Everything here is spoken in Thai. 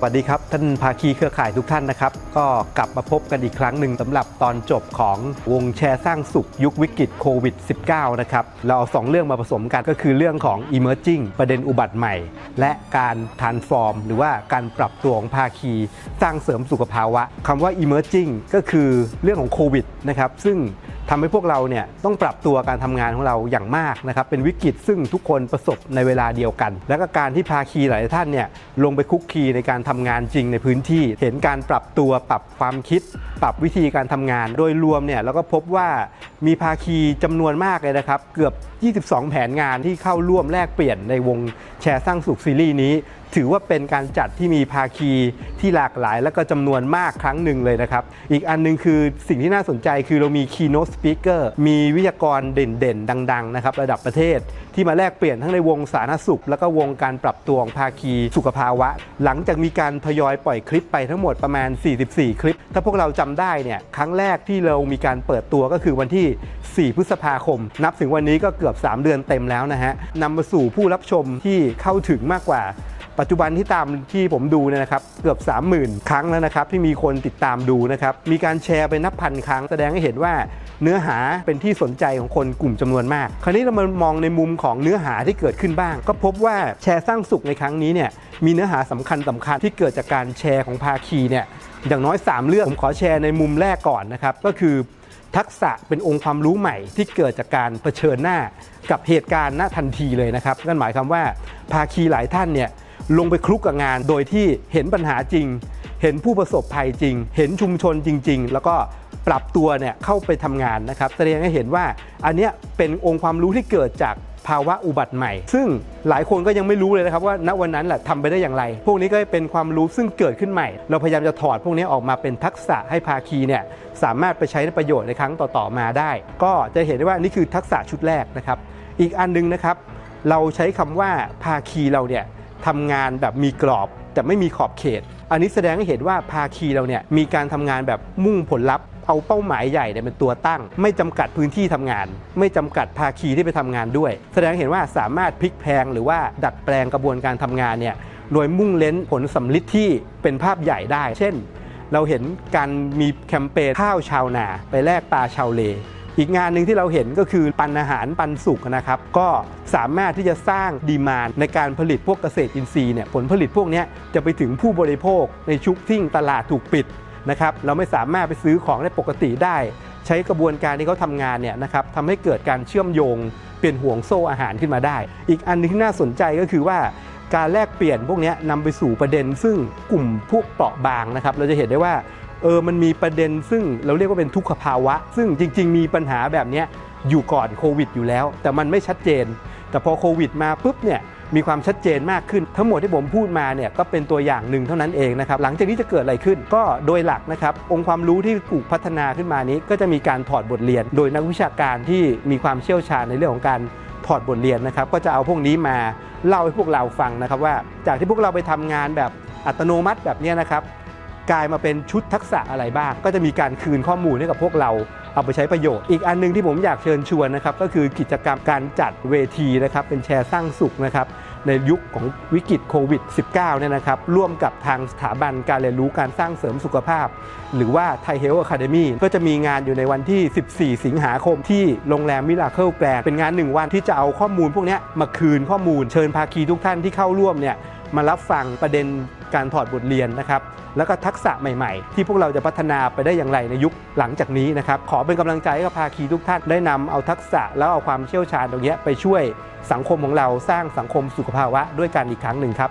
สวัสดีครับ ท่านภาคีเครือข่ายทุกท่านนะครับ ก็กลับมาพบกันอีกครั้งหนึ่งสำหรับตอนจบของวงแชร์สร้างสุขยุควิกฤตโควิด -19 นะครับ เราเอาสองเรื่องมาผสมกันก็คือเรื่องของ emerging ประเด็นอุบัติใหม่ และการ transform หรือว่าการปรับตัวของภาคีสร้างเสริมสุขภาวะคำว่า emerging ก็คือเรื่องของโควิดนะครับซึ่ง ทำให้พวกเราเนี่ยต้องปรับตัวการทำงานของเราอย่างมากนะครับเป็นวิกฤตซึ่งทุกคนประสบในเวลาเดียวกัน และก็การที่ภาคีหลายท่านเนี่ยลงไปคุกคีในการทำงานจริงในพื้นที่ เห็นการปรับตัวปรับความคิด ปรับวิธีการทำงาน โดยรวมเนี่ยเราก็พบว่ามีภาคีจำนวนมากเลยนะครับ เกือบ 22 แผนงานที่เข้าร่วมแลกเปลี่ยนในวงแชร์สร้างสุขซีรีส์นี้ ถือว่าเป็นการจัดที่มีภาคีที่หลากหลาย และก็จำนวนมากครั้งหนึ่งเลยนะครับ อีกอันหนึงคือสิ่งที่น่าสนใจคือเรามี keynote speaker มีวิทยากรเด่นๆ ดังๆนะครับระดับประเทศ ที่มาแลกเปลี่ยนทั้งในวงสาธารณสุข แล้วก็วงการปรับตัวของภาคีสุขภาวะ หลังจากมีการทยอยปล่อยคลิปไปทั้งหมดประมาณ 44 คลิป ถ้าพวกเราจำได้เนี่ยครั้งแรกที่เรามีการเปิดตัวก็คือวันที่ 4 พฤษภาคม นับถึงวันนี้ก็เกือบ 3 เดือนเต็มแล้วนะฮะนำมาสู่ผู้รับชมที่เข้าถึงมากกว่า ปัจจุบันที่ตามที่ผมดูเนี่ยนะครับเกือบ 30,000 ครั้งแล้วนะครับที่มีคนติดตามดูนะครับมีการแชร์ไปนับพันครั้งแสดงให้เห็นว่าเนื้อหาเป็นที่สนใจของคนกลุ่มจำนวนมาก คราวนี้เรามามองในมุมของเนื้อหาที่เกิดขึ้นบ้าง ก็พบว่าแชร์สร้างสุขในครั้งนี้เนี่ยมีเนื้อหาสำคัญสำคัญที่เกิดจากการแชร์ของภาคีเนี่ยอย่างน้อย 3 เรื่องผมขอแชร์ในมุมแรกก่อนนะครับก็คือทักษะเป็นองค์ความรู้ใหม่ที่เกิดจากการเผชิญหน้ากับเหตุการณ์ณทันทีเลยนะครับนั่นหมายความว่าภาคีหลายท่านเนี่ย ลงไปคลุกกับงาน โดยที่เห็นปัญหาจริง เห็นผู้ประสบภัยจริง เห็นชุมชนจริง ๆ แล้วก็ปรับตัวเนี่ยเข้าไปทำงานนะครับ แสดงให้เห็นว่าอันเนี้ยเป็นองค์ความรู้ที่เกิดจากภาวะอุบัติใหม่ ซึ่งหลายคนก็ยังไม่รู้เลยนะครับว่าณวันนั้นแหละทำไปได้อย่างไร พวกนี้ก็เป็นความรู้ซึ่งเกิดขึ้นใหม่ เราพยายามจะถอดพวกนี้ออกมาเป็นทักษะให้ภาคีเนี่ยสามารถไปใช้ในประโยชน์ในครั้งต่อๆมาได้ ก็จะเห็นได้ว่านี่คือทักษะชุดแรกนะครับ อีกอันหนึงนะครับ เราใช้คำว่าภาคีเราเนี่ย ทำงานแบบมีกรอบ แต่ไม่มีขอบเขต อันนี้แสดงให้เห็นว่าภาคีเราเนี่ยมีการทำงานแบบมุ่งผลลัพธ์เอาเป้าหมายใหญ่เนี่ยเป็นตัวตั้ง ไม่จำกัดพื้นที่ทำงาน ไม่จำกัดภาคีที่ไปทำงานด้วย แสดงเห็นว่าสามารถพลิกแพลงหรือว่าดัดแปลงกระบวนการทำงานเนี่ยโดยมุ่งเล้นผลสำลิดที่เป็นภาพใหญ่ได้ เช่น เราเห็นการมีแคมเปญข้าวชาวนา ไปแลกปลาชาวเล อีกงานหนึ่งที่เราเห็นก็คือปันอาหารปันสุกนะครับก็สามารถที่จะสร้างดีมานในการผลิตพวกเกษตรอินทรีย์เนี่ยผลผลิตพวกนี้จะไปถึงผู้บริโภคในชุกทิ้งตลาดถูกปิดนะครับเราไม่สามารถไปซื้อของได้ปกติได้ ใช้กระบวนการที่เขาทำงานเนี่ยนะครับทำให้เกิดการเชื่อมโยง เป็นห่วงโซ่อาหารขึ้นมาได้ อีกอันหนึงที่น่าสนใจก็คือว่าการแลกเปลี่ยนพวกนี้นำไปสู่ประเด็น ซึ่งกลุ่มพวกเปราะบางนะครับเราจะเห็นได้ว่า เออมันมีประเด็นซึ่งเราเรียกว่าเป็นทุกขภาวะ ซึ่งจริง ๆ มีปัญหาแบบนี้อยู่ก่อนโควิดอยู่แล้ว แต่มันไม่ชัดเจน แต่พอโควิดมาปุ๊บเนี่ยมีความชัดเจนมากขึ้น ทั้งหมดที่ผมพูดมาเนี่ยก็เป็นตัวอย่างหนึ่งเท่านั้นเองนะครับหลังจากนี้จะเกิดอะไรขึ้น ก็โดยหลักนะครับองค์ความรู้ที่ถูกพัฒนาขึ้นมานี้ ก็จะมีการถอดบทเรียน โดยนักวิชาการที่มีความเชี่ยวชาญในเรื่องของการถอดบทเรียนนะครับก็จะเอาพวกนี้มาเล่าให้พวกเราฟังนะครับว่าจากที่พวกเราไปทำงานแบบอัตโนมัติแบบนี้นะครับ กลายมาเป็นชุดทักษะอะไรบ้าง ก็จะมีการคืนข้อมูลให้กับพวกเราเอาไปใช้ประโยชน์ อีกอันหนึงที่ผมอยากเชิญชวนนะครับก็คือกิจกรรมการจัดเวทีนะครับเป็นแชร์สร้างสุขนะครับในยุคของวิกฤตโควิด -19 เนี่ยนะครับร่วมกับทางสถาบันการเรียนรู้การสร้างเสริมสุขภาพ หรือว่าไทยเฮลท์อะคาเดมีก็จะมีงานอยู่ในวันที่ 14 สิงหาคมที่โรงแรมมิราเคิลแกรนเป็นงานหนึ่งวันที่จะเอาข้อมูลพวกนี้มาคืนข้อมูลเชิญภาคีทุกท่านที่เข้าร่วมเนี่ยมารับฟังประเด็น การถอดบทเรียนนะครับแล้วก็ทักษะใหม่ๆ ที่พวกเราจะพัฒนาไปได้อย่างไรในยุคหลังจากนี้นะครับขอเป็นกำลังใจให้กับภาคีทุกท่านได้นำเอาทักษะแล้วเอาความเชี่ยวชาญตรงนี้ไปช่วยสังคมของเราสร้างสังคมสุขภาวะด้วยกันอีกครั้งหนึ่งครับ